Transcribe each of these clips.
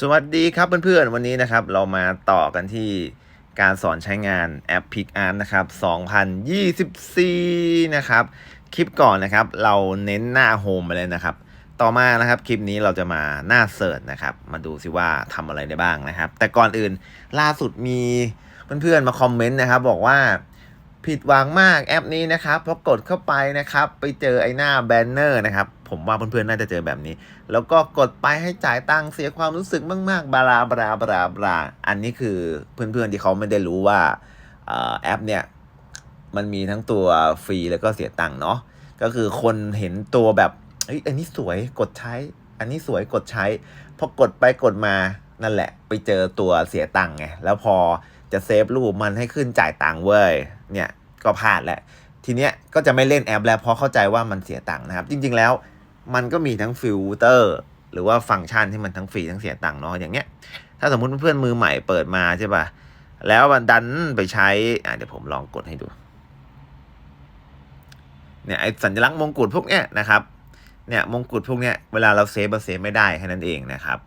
สวัสดีครับเพื่อนๆ วันนี้นะครับเรามาต่อกันที่การสอนใช้งานแอป PicArt นะครับ 2024 นะครับ คลิปก่อนนะครับเราเน้นหน้าโฮมไปเลยนะครับ ต่อมานะครับคลิปนี้เราจะมาหน้าเสิร์ชนะครับ มาดูซิว่าทำอะไรได้บ้างนะครับ แต่ก่อนอื่นล่าสุดมีเพื่อนๆ มาคอมเมนต์นะครับ บอกว่าผิดหวังมากแอปนี้นะครับพอกดเข้าไปนะครับ ไปเจอไอ้หน้าแบนเนอร์นะครับ ผมว่าเพื่อนๆน่าจะเจอแบบนี้ แล้วก็กดไปให้จ่ายตังค์เสียความรู้สึกมาก ๆ บลาบลาบลาบลาอันนี้คือเพื่อนๆที่เขาไม่ได้รู้ว่าอแอปเนี่ยมันมีทั้งตัวฟรีแล้วก็เสียตังค์เนาะก็คือคนเห็นตัวแบบเอ้ยอันนี้สวยกดใช้ อันนี้สวยกดใช้พอกดไปกดมานั่นแหละ ไปเจอตัวเสียตังค์ไงแล้วพอจะเซฟรูปมันให้ขึ้นจ่ายตังค์เว้ยเนี่ยก็พลาดแหละทีเนี้ยก็จะไม่เล่นแอปแล้วเพราะเข้าใจว่ามันเสียตังค์นะครับ จริง ๆ แล้ว มันก็มีทั้งฟิลเตอร์ หรือว่าฟังก์ชันที่มันทั้งฟรีทั้งเสียตังค์เนาะอย่างเงี้ย ถ้าสมมุติเพื่อนมือใหม่เปิดมาใช่ป่ะแล้วมันดันไปใช้อะเดี๋ยวผมลองกดให้ดูเนี่ยไอสัญลักษณ์มงกุฎพวกเนี้ยนะครับเนี่ยมงกุฎพวกเนี้ยเวลาเราเซฟเราเซฟไม่ได้แค่นั้นเองนะครับ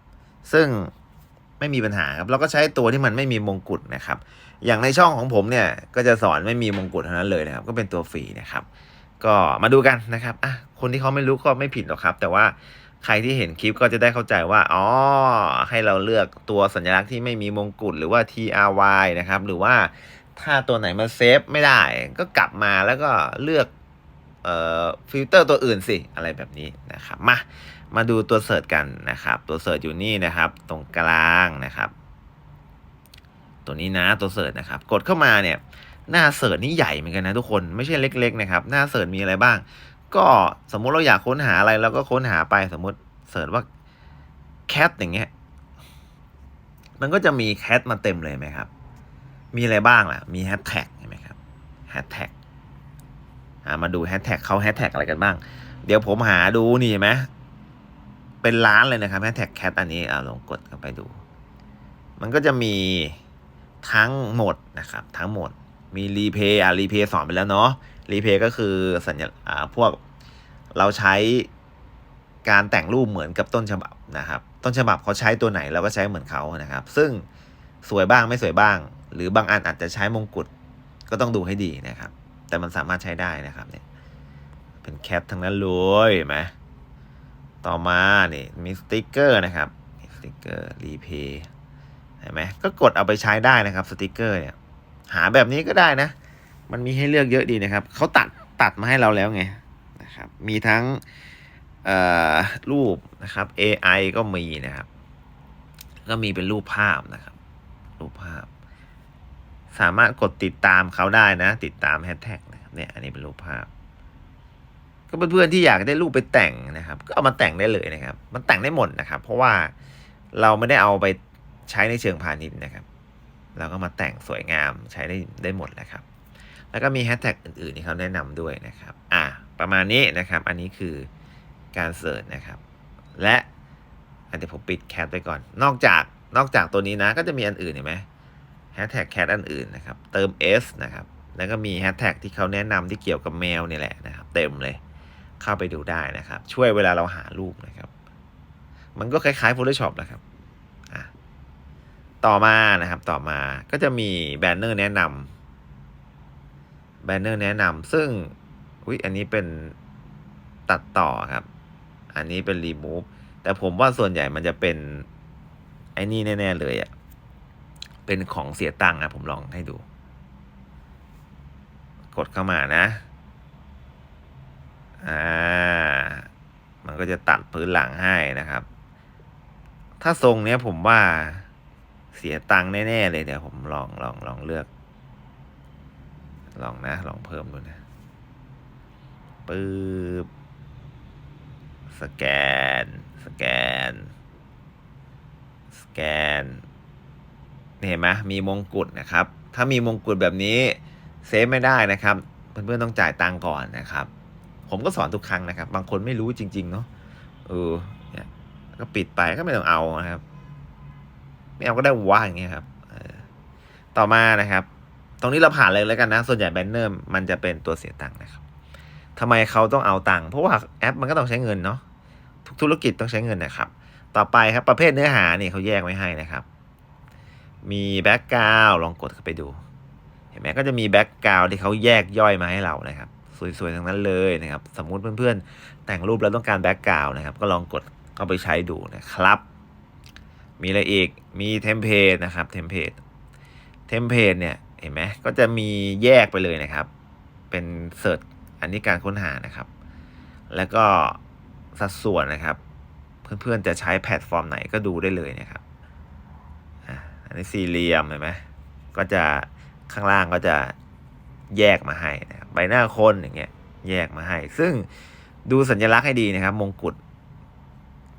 ซึ่งไม่มีปัญหาครับเราก็ใช้ตัวที่มันไม่มีมงกุฎนะครับ อย่างในช่องของผมเนี่ยก็จะสอนไม่มีมงกุฎเท่านั้นเลยนะครับ ก็เป็นตัวฟรีนะครับ ก็มาดูกันนะครับอะคนที่เขาไม่รู้ก็ไม่ผิดหรอกครับ แต่ว่าใครที่เห็นคลิปก็จะได้เข้าใจว่า อ๋อ ให้เราเลือกตัวสัญลักษณ์ที่ไม่มีมงกุฎหรือว่า try นะครับ หรือว่าถ้าตัวไหนมาเซฟไม่ได้ ก็กลับมาแล้วก็เลือกเอ่อฟิลเตอร์ตัวอื่นสิ อะไรแบบนี้นะครับ มา มาดูตัวเสิร์ชกันนะครับ ตัวเสิร์ชอยู่นี่นะครับ ตรงกลางนะครับ ตัวนี้นะตัวเสิร์ชนะครับ กดเข้ามาเนี่ย หน้าเสิร์ชนี่ใหญ่เหมือนกันนะทุกคนไม่ใช่เล็ก ๆ นะครับ หน้าเสิร์ชมีอะไรบ้าง ก็สมมุติเราอยากค้นหาอะไรเราก็ค้นหาไปสมมุติเสิร์ชว่าแคทอย่างเงี้ยมันก็จะมีแคทมาเต็มเลยไหมครับ มีอะไรบ้างล่ะ มีแฮชแท็กเห็นไหมครับแฮชแท็กมาดูแฮชแท็กเขาแฮชแท็กอะไรกันบ้าง เดี๋ยวผมหาดูนี่ไหมเป็นล้านเลยนะครับแฮชแท็กแคทอันนี้อ่าลองกดเข้าไปดู มันก็จะมีทั้งหมดนะครับ ทั้งหมด มีรีเพย์อะรีเพย์สอนไปแล้วเนาะรีเพย์ก็คือสัญญาอ่าพวกเราใช้การแต่งรูปเหมือนกับต้นฉบับนะครับ ต้นฉบับเขาใช้ตัวไหนเราก็ใช้เหมือนเขานะครับ ซึ่งสวยบ้างไม่สวยบ้าง หรือบางอันอาจจะใช้มงกุฎก็ต้องดูให้ดีนะครับ แต่มันสามารถใช้ได้นะครับเนี่ยเป็นแคปทั้งนั้นเลยไหมต่อมานี่มีสติกเกอร์นะครับสติกเกอร์รีเพย์เห็นไหมก็กดเอาไปใช้ได้นะครับสติกเกอร์เนี่ย หาแบบนี้ก็ได้นะ มันมีให้เลือกเยอะดีนะครับ เขาตัดตัดมาให้เราแล้วไงนะครับ มีทั้งรูปนะครับ AI ก็มีนะครับ ก็มีเป็นรูปภาพนะครับ รูปภาพ สามารถกดติดตามเขาได้นะ ติดตามแฮชแท็กนะครับเนี่ย อันนี้เป็นรูปภาพ ก็เพื่อนๆที่อยากได้รูปไปแต่งนะครับ ก็เอามาแต่งได้เลยนะครับ มันแต่งได้หมดนะครับ เพราะว่าเราไม่ได้เอาไปใช้ในเชิงพาณิชย์นะครับ เราก็มาแต่งสวยงามใช้ได้ได้หมดนะครับ แล้วก็มีแฮชแท็กอื่นๆที่เขาแนะนำด้วยนะครับ อ่าประมาณนี้นะครับ อันนี้คือการเสิร์ชนะครับ และอันเดี๋ยวผมปิดแคทไปก่อน นอกจากนอกจากตัวนี้นะก็จะมีอันอื่นเห็นไหมแฮชแท็กแคทอันอื่นนะครับ เติม S นะครับ แล้วก็มีแฮชแท็กที่เขาแนะนำที่เกี่ยวกับแมวนี่แหละนะครับ เต็มเลยเข้าไปดูได้นะครับ ช่วยเวลาเราหารูปนะครับ มันก็คล้ายๆ Photoshop นะครับ ต่อมานะครับต่อมาก็จะมีแบนเนอร์แนะนำแบนเนอร์แนะนำซึ่งอุ้ยอันนี้เป็นตัดต่อครับ อันนี้เป็นรีมูฟแต่ผมว่าส่วนใหญ่มันจะเป็นไอ้นี่แน่ ๆ เลยอะ่ะเป็นของเสียตังค์อะผมลองให้ดู กดเข้ามานะอ่ามันก็จะตัดพื้นหลังให้นะครับ ถ้าทรงเนี้ยผมว่า เสียตังค์แน่ๆเลยเดี๋ยวผมลองลองลองเลือก ลองนะ ลองเพิ่มดูนะปึ๊บสแกน สแกน สแกน เห็นไหมมีมงกุฎนะครับ ถ้ามีมงกุฎแบบนี้เซฟไม่ได้นะครับ เพื่อนๆต้องจ่ายตังค์ก่อนนะครับ ผมก็สอนทุกครั้งนะครับ บางคนไม่รู้จริง ๆ เนาะเออเนี่ยก็ปิดไปก็ไม่ต้องเอานะครับ ไม่เอาก็ได้ว่าอย่างเงี้ยครับต่อมานะครับ ตรงนี้เราผ่านเลยแล้วกันนะ ส่วนใหญ่แบนเนอร์มันจะเป็นตัวเสียตังค์นะครับทำไมเขาต้องเอาตังค์เพราะว่าแอปมันก็ต้องใช้เงินเนาะทุกธุรกิจต้องใช้เงินนะครับ ต่อไปครับประเภทเนื้อหาเนี่ยเขาแยกไว้ให้นะครับ มีแบ็กกราวลองกดเข้าไปดู เห็นไหมก็จะมีแบ็กกราวที่เขาแยกย่อยมาให้เรานะครับ สวยๆทั้งนั้นเลยนะครับ สมมุติเพื่อนๆแต่งรูปแล้วต้องการแบ็กกราวนะครับ ก็ลองกดเข้าไปใช้ดูนะครับ มีอะไรอีก มีเทมเพลตนะครับ เทมเพลต เทมเพลตเนี่ย เห็นไหมก็จะมีแยกไปเลยนะครับ เป็นเสิร์ช อันนี้การค้นหานะครับ แล้วก็สัดส่วนนะครับ เพื่อนๆจะใช้แพลตฟอร์มไหนก็ดูได้เลยนะครับ อันนี้สี่เหลี่ยมเห็นไหมก็จะข้างล่างก็จะแยกมาให้นะครับ ใบหน้าคนอย่างเงี้ย แยกมาให้ ซึ่งดูสัญลักษณ์ให้ดีนะครับ มงกุฎ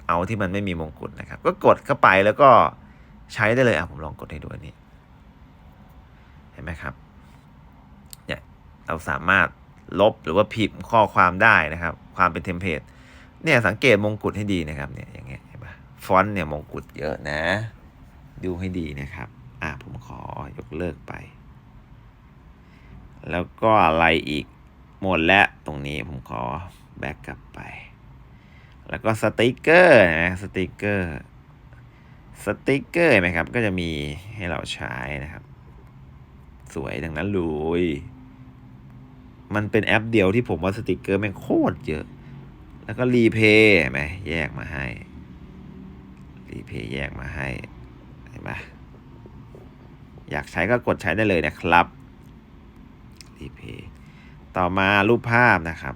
เอาที่มันไม่มีมงกุฎนะครับ ก็กดเข้าไปแล้วก็ใช้ได้เลยอะผมลองกดให้ดูอันนี้ เห็นไหมครับเนี่ยเราสามารถลบหรือว่าพิมพ์ข้อความได้นะครับ ความเป็นเทมเพลตเนี่ยสังเกตมงกุฎให้ดีนะครับเนี่ยอย่างเงี้ยเห็นปะฟอนต์เนี่ยมงกุฎเยอะนะ ดูให้ดีนะครับอะผมขอยกเลิกไป แล้วก็อะไรอีกหมดแล้วตรงนี้ผมขอแบ็กกลับไป แล้วก็สติกเกอร์นะสติกเกอร์สติกเกอร์นไหมครับ ก็จะมีให้เราใช้นะครับ สวยดังนั้นเลยมันเป็นแอปเดียวที่ผมว่าสติกเกอร์แม่งโคตรเยอะ แล้วก็รีเพย์ไหมแยกมาให้ รีเพย์แยกมาให้เห็นไหมอยากใช้ก็กดใช้ได้เลยนะครับรีเพย์ต่อมารูปภาพนะครับ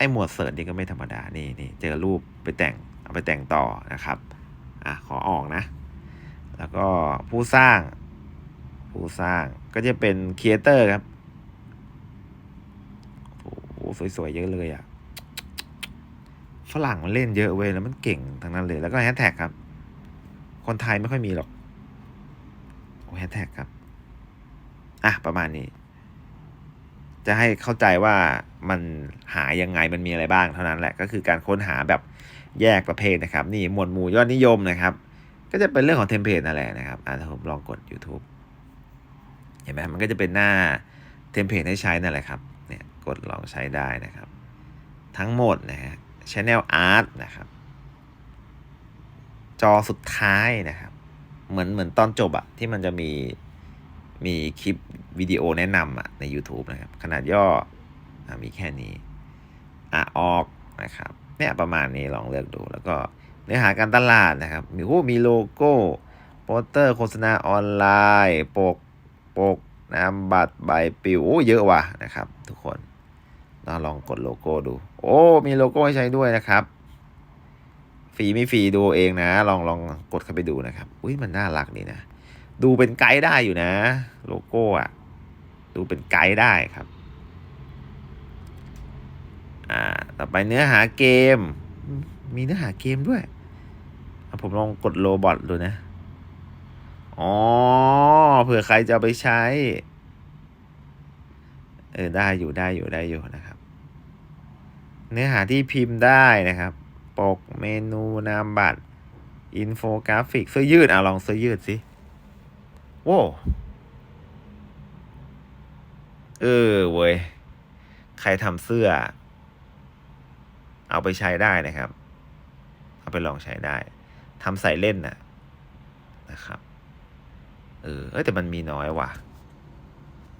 ไอ้หมวดเสิร์ชนี่ก็ไม่ธรรมดา นี่นี่เจอรูปไปแต่งเอาไปแต่งต่อนะครับ อะขอออกนะ แล้วก็ผู้สร้าง ผู้สร้างก็จะเป็นครีเอเตอร์ครับ โอ้โหสวยๆเยอะเลยอะ่ะ ฝรั่งมันเล่นเยอะเว้ยแล้วมันเก่งทั้งนั้นเลย แล้วก็แฮชแท็กครับ คนไทยไม่ค่อยมีหรอก โอ้แฮชแท็กครับ อะประมาณนี้ จะให้เข้าใจว่ามันหายังไงมันมีอะไรบ้างเท่านั้นแหละก็คือการค้นหาแบบแยกประเภทนะครับ นี่หมวดหมู่ยอดนิยมนะครับ ก็จะเป็นเรื่องของเทมเพลตนั่นแหละนะครับอะถ้าผมลองกด YouTube เห็นไหมมันก็จะเป็นหน้าเทมเพลตให้ใช้นั่นแหละครับเนี่ยกดลองใช้ได้นะครับ ทั้งหมดนะฮะ Channel Art นะครับ จอสุดท้ายนะครับ เหมือนเหมือนตอนจบอะที่มันจะมี มีคลิปวิดีโอแนะนำอะใน YouTube นะครับ ขนาดย่ออมีแค่นี้อะออกนะครับเนี่ยประมาณนี้ลองเลือกดูแล้วก็เนื้อหาการตลาดนะครับ มีโอ้มีโลโก้โปสเตอร์โฆษณาออนไลน์ปกปกนามบัตรใบปลิวโอ้เยอะว่ะนะครับ ทุกคนเราลองกดโลโก้ดู โอ้มีโลโก้ให้ใช้ด้วยนะครับฟรีไม่ฟรีดูเองนะ ลองลองกดเข้าไปดูนะครับ อุ้ยมันน่ารักดีนะ ดูเป็นไกด์ได้อยู่นะ โลโก้อะดูเป็นไกด์ได้ครับ อ่า ต่อไปเนื้อหาเกม มีเนื้อหาเกมด้วย ผมลองกดโลบอทดูนะ อ๋อ เผื่อใครจะไปใช้ เออ ได้อยู่ได้อยู่ได้อยู่นะครับ เนื้อหาที่พิมพ์ได้นะครับ ปกเมนูนามบัตร อินโฟกราฟิกเสื้อยืดอะลองเสื้อยืดสิ โว้เออเว้ย ใครทำเสื้อ เอาไปใช้ได้นะครับ เอาไปลองใช้ได้ทำใส่เล่นนะนะครับ เออแต่มันมีน้อยว่ะ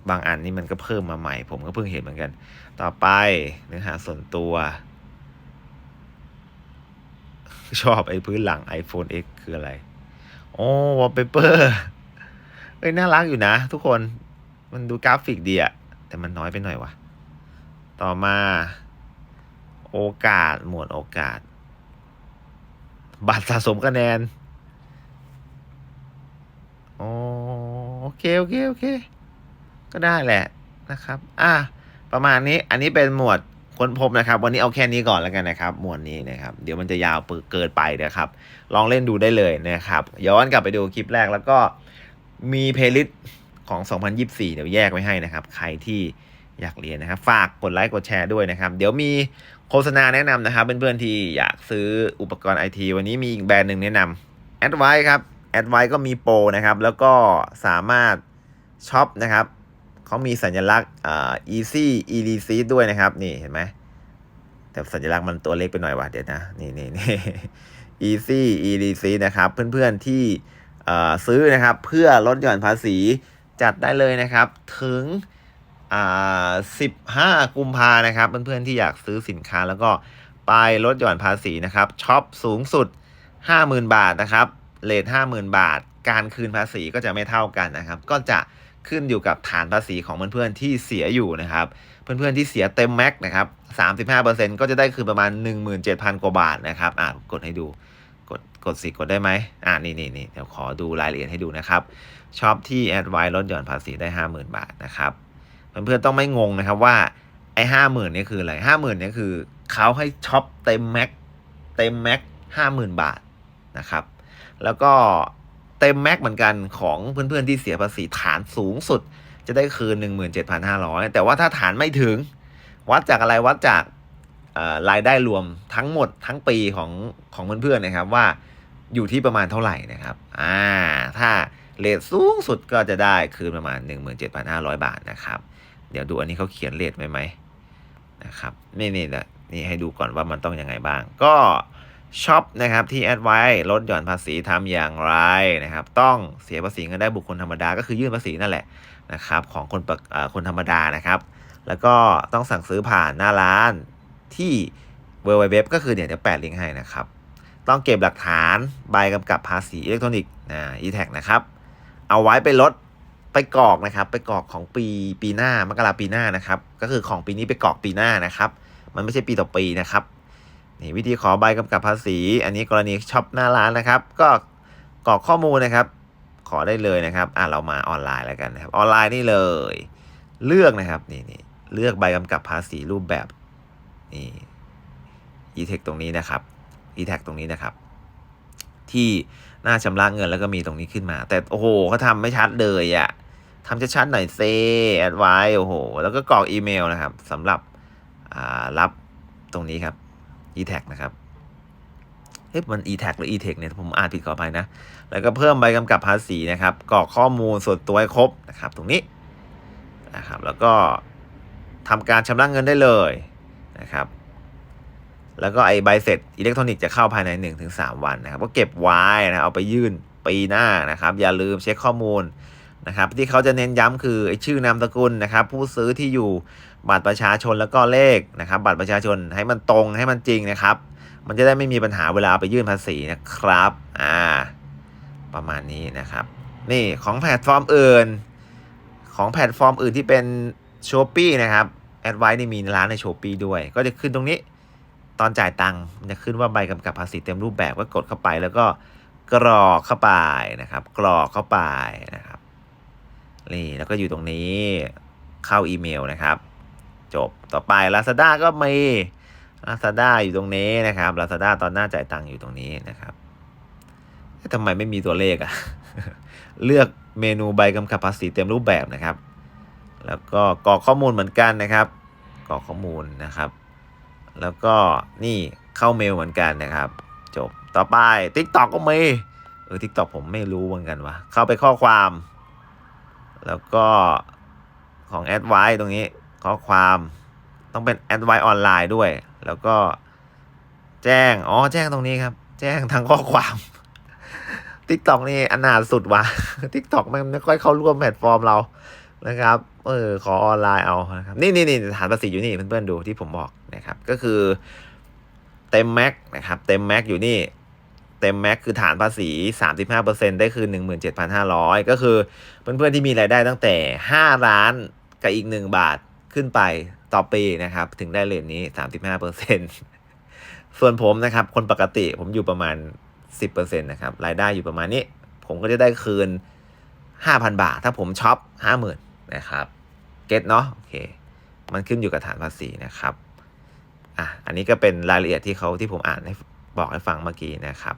บางอันนี่มันก็เพิ่มมาใหม่ ผมก็เพิ่งเห็นเหมือนกัน ต่อไปเนื้อหาส่วนตัว ชอบไอ้พื้นหลัง iPhone X คืออะไร โอ้วอลเปเปอร์ เอ้ยน่ารักอยู่นะ ทุกคนมันดูกราฟิกดีอะแต่มันน้อยไปหน่อยวะต่อมาโอกาสหมวดโอกาส บัตรสะสมคะแนนโอโอเคโอเคโอเค ก็ได้แหละนะครับ อะประมาณนี้อันนี้เป็นหมวดค้นพบนะครับ วันนี้เอาแค่นี้ก่อนแล้วกันนะครับ หมวดนี้นะครับ เดี๋ยวมันจะยาวเกินไปนะครับ ลองเล่นดูได้เลยนะครับย้อนกลับไปดูคลิปแรกแล้วก็ มีเพลย์ลิสต์ของ 2024 เดี๋ยวแยกไว้ให้นะครับ ใครที่อยากเรียนนะครับ ฝากกดไลค์กดแชร์ด้วยนะครับ เดี๋ยวมีโฆษณาแนะนำนะครับ เพื่อนๆที่อยากซื้ออุปกรณ์ไอทีวันนี้มีอีกแบรนด์หนึ่งแนะนำแอดไวครับแอดไวก็มีโปรนะครับ แล้วก็สามารถช็อปนะครับเขามีสัญลักษณ์อ่า easy e d c ด้วยนะครับ นี่เห็นไหมแต่สัญลักษณ์มันตัวเล็กไปหน่อยว่ะเดี๋ยวนะ นี่นี่นี่ easy edc นะครับ เพื่อนๆที่ ซื้อนะครับเพื่อลดหย่อนภาษีจัดได้เลยนะครับ ถึง15กุมภานะครับ เพื่อนๆที่อยากซื้อสินค้าแล้วก็ไปลดหย่อนภาษีนะครับช็อปสูงสุด 50,000 บาทนะครับเลท50,000 บาท การคืนภาษีก็จะไม่เท่ากันนะครับ ก็จะขึ้นอยู่กับฐานภาษีของเพื่อนๆที่เสียอยู่นะครับ เพื่อนๆที่เสียเต็มแม็กนะครับ35%ก็จะได้คือประมาณ 17,000 กว่าบาทนะครับอ่ากดให้ดู กดสิกดได้ไหมอ่านี่นี่นี่เดี๋ยวขอดูรายละเอียดให้ดูนะครับช็อปที่แอดไวลดหย่อนภาษีได้ 50,000 บาทนะครับเพื่อนๆต้องไม่งงนะครับว่าไอ้ห้าหมื่นนี่คืออะไรห้าหมื่นนี่คือเขาให้ช็อปเต็มแม็กเต็มแม็กห้าหมื่นบาทนะครับ แล้วก็เต็มแม็กเหมือนกันของเพื่อนๆที่เสียภาษีฐานสูงสุด จะได้คืน 17,500 แต่ว่าถ้าฐานไม่ถึง วัดจากอะไรวัดจากรายได้รวมทั้งหมดทั้งปีของของเพื่อนๆนะครับว่า อยู่ที่ประมาณเท่าไหร่นะครับ อ่า ถ้าเลทสูงสุดก็จะได้คืนประมาณ 17,500 บาทนะครับ เดี๋ยวดูอันนี้เขาเขียนเลทไว้ไหมนะครับนี่นี่แหละนี่ให้ดูก่อนว่ามันต้องยังไงบ้าง ก็ช็อปนะครับที่แอดไว้ลดหย่อนภาษีทำอย่างไรนะครับ ต้องเสียภาษีเงินได้บุคคลธรรมดาก็คือยื่นภาษีนั่นแหละนะครับของคนปกคนธรรมดานะครับ แล้วก็ต้องสั่งซื้อผ่านหน้าร้านที่ w w w ก็คือเนี่ยเดี๋ยวแปะลิงก์ให้นะครับ ต้องเก็บหลักฐานใบกำกับภาษีอิเล็กทรอนิกส์นะ e-tag นะครับ เอาไว้ไปลดไปกรอกนะครับ ไปกรอกของปีปีหน้ามกราปีหน้านะครับ ก็คือของปีนี้ไปกรอกปีหน้านะครับ มันไม่ใช่ปีต่อปีนะครับนี่วิธีขอใบกำกับภาษี อันนี้กรณีช็อปหน้าร้านนะครับ ก็กรอกข้อมูลนะครับ ขอได้เลยนะครับอะเรามาออนไลน์แล้วกันนะครับออนไลน์นี่เลย เลือกนะครับนี่นี่เลือกใบกำกับภาษีรูปแบบนี่ e-tag ตรงนี้นะครับ e-tag ตรงนี้นะครับ ที่หน้าชำระเงินแล้วก็มีตรงนี้ขึ้นมา แต่โอ้โหเขาทำไม่ชัดเลยอะทำชัดๆหน่อยเซแอดไว้โอ้โห แล้วก็กรอกอีเมลนะครับสำหรับรับตรงนี้ครับ e-tag นะครับเฮ้ยมัน e-tag หรือ e-tag เนี่ยผมอ่านผิดขออภัยนะ แล้วก็เพิ่มใบกำกับภาษีนะครับกรอกข้อมูลส่วนตัวให้ครบนะครับ ตรงนี้นะครับ แล้วก็ทำการชำระเงินได้เลยนะครับ แล้วก็ไอใบเสร็จอิเล็กทรอนิกส์จะเข้าภายใน 1-3 วันนะครับ ก็เก็บไว้นะเอาไปยื่นปีหน้านะครับ อย่าลืมเช็คข้อมูลนะครับ ที่เขาจะเน้นย้ำคือไอชื่อนามสกุลนะครับ ผู้ซื้อที่อยู่บัตรประชาชนแล้วก็เลขนะครับ บัตรประชาชนให้มันตรงให้มันจริงนะครับ มันจะได้ไม่มีปัญหาเวลาไปยื่นภาษีนะครับอ่าประมาณนี้นะครับ นี่ของแพลตฟอร์มอื่น ของแพลตฟอร์มอื่นที่เป็น s h อ p e e นะครับแอดไว้นี่มีร้านใน s h อ p e e ด้วย ก็จะขึ้นตรงนี้ ตอนจ่ายตังค์มันจะขึ้นว่าใบกำกับภาษีเต็มรูปแบบก็กดเข้าไป แล้วก็กรอกเข้าไปนะครับ กรอกเข้าไปนะครับนี่แล้วก็อยู่ตรงนี้เข้าอีเมลนะครับ จบต่อไป Lazada ก็มี Lazada อยู่ตรงนี้นะครับ Lazada ตอนหน้าจ่ายตังค์อยู่ตรงนี้นะครับทำไมไม่มีตัวเลขอะเลือกเมนูใบกำกับภาษีเต็มรูปแบบนะครับ แล้วก็กรอกข้อมูลเหมือนกันนะครับกรอกข้อมูลนะครับ แล้วก็นี่เข้าเมลเหมือนกันนะครับ จบต่อไป TikTok ก็มีเออ TikTok ผมไม่รู้เหมือนกันวะเข้าไปข้อความ แล้วก็ของแอดไวตรงนี้ข้อความต้องเป็นแอดไวออนไลน์ด้วย แล้วก็แจ้ง อ๋อ แจ้งตรงนี้ครับ แจ้งทางข้อความ TikTok นี่อนาสุดวะ TikTok มันไม่ค่อยเข้าร่วมแพลตฟอร์มเรา นะครับ เออ ขอออนไลน์เอานะครับ นี่นี่นี่ฐานภาษีอยู่นี่เพื่อนๆดูที่ผมบอกนะครับ ก็คือเต็มแม็กนะครับ เต็มแม็กอยู่นี่ เต็มแม็กคือฐานภาษี 35%ได้คือ 17,500 ก็คือเพื่อนๆที่มีรายได้ตั้งแต่ 5 ล้านกับอีก 1 บาทขึ้นไปต่อปีนะครับ ถึงได้เลนนี้ 35%ส่วนผมนะครับ คนปกติผมอยู่ประมาณ 10%นะครับ รายได้อยู่ประมาณนี้ ผมก็จะได้คืน 5,000 บาท ถ้าผมช็อป 50,000 นะครับ เก็ตเนาะโอเค มันขึ้นอยู่กับฐานภาษีนะครับอะอันนี้ก็เป็นรายละเอียดที่เขาที่ผมอ่านให้บอกให้ฟังเมื่อกี้นะครับ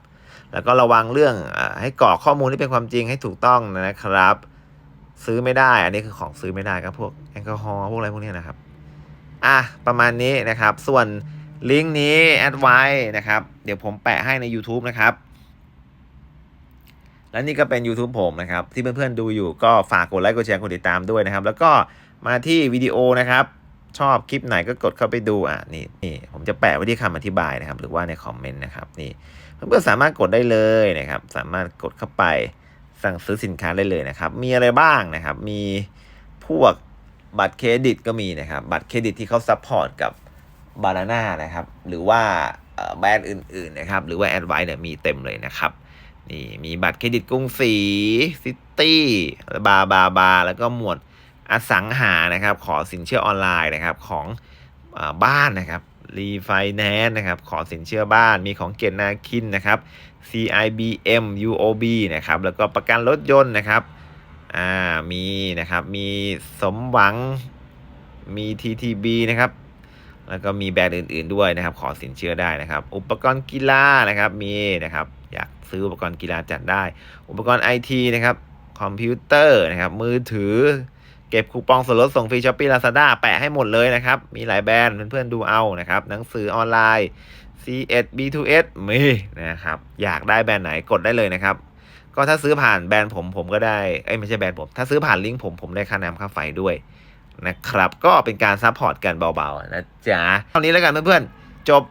แล้วก็ระวังเรื่องอให้กรอกข้อมูลที่เป็นความจริงให้ถูกต้องนะครับ ซื้อไม่ได้ อันนี้คือของซื้อไม่ได้ครับพวกแอลกอฮอล์พวกอะไรพวกนี้นะครับอะประมาณนี้นะครับ ส่วนลิงก์นี้แอดไว้นะครับ เดี๋ยวผมแปะให้ใน YouTube นะครับ และนี่ก็เป็น YouTube ผมนะครับ ที่เพื่อนๆดูอยู่ก็ฝากกดไลค์กดแชร์กดติดตามด้วยนะครับ แล้วก็มาที่วิดีโอนะครับชอบคลิปไหนก็กดเข้าไปดูอะนี่นี่ผมจะแปะไว้ที่คำอธิบายนะครับ หรือว่าในคอมเมนต์นะครับนี่เพื่อนๆสามารถกดได้เลยนะครับ สามารถกดเข้าไปสั่งซื้อสินค้าได้เลยนะครับ มีอะไรบ้างนะครับ มีพวกบัตรเครดิตก็มีนะครับ บัตรเครดิตที่เขาซัพพอร์ตกับบานาน่านะครับ หรือว่าเอ่อแบรนด์อื่นๆนะครับ หรือว่าแอดไวเนี่ยมีเต็มเลยนะครับ นี่มีบัตรเครดิตกรุงศรีซิตี้บาบาบาแล้วก็หมวดอสังหานะครับ ขอสินเชื่อออนไลน์นะครับของอบ้านนะครับรีไฟแนนซ์นะครับ ขอสินเชื่อบ้านมีของเกียรตินาคินนะครับ CIBM UOB นะครับ แล้วก็ประกันรถยนต์นะครับ อ่า มีนะครับ มีสมหวัง มี TTB นะครับ แล้วก็มีแบรนด์อื่น ๆด้วยนะครับ ขอสินเชื่อได้นะครับ อุปกรณ์กีฬานะครับมีนะครับ อยากซื้ออุปกรณ์กีฬาจัดได้ อุปกรณ์ไอทีนะครับคอมพิวเตอร์นะครับ มือถือ เก็บคูปองส่วนลดส่งฟรีช้อปปี้ลาซาด้าแปะให้หมดเลยนะครับ มีหลายแบรนด์เพื่อนๆดูเอานะครับ หนังสือออนไลน์ C1 B2S มีนะครับ อยากได้แบรนด์ไหนกดได้เลยนะครับ ก็ถ้าซื้อผ่านแบรนด์ผมผมก็ได้ เอ้ยไม่ใช่แบรนด์ผม ถ้าซื้อผ่านลิงก์ผมผมได้ค่าน้ำค่าไฟด้วย นะครับ ก็เป็นการซัพพอร์ตกันเบาๆนะจ๊ะเท่านี้แล้วกันเพื่อนๆจบ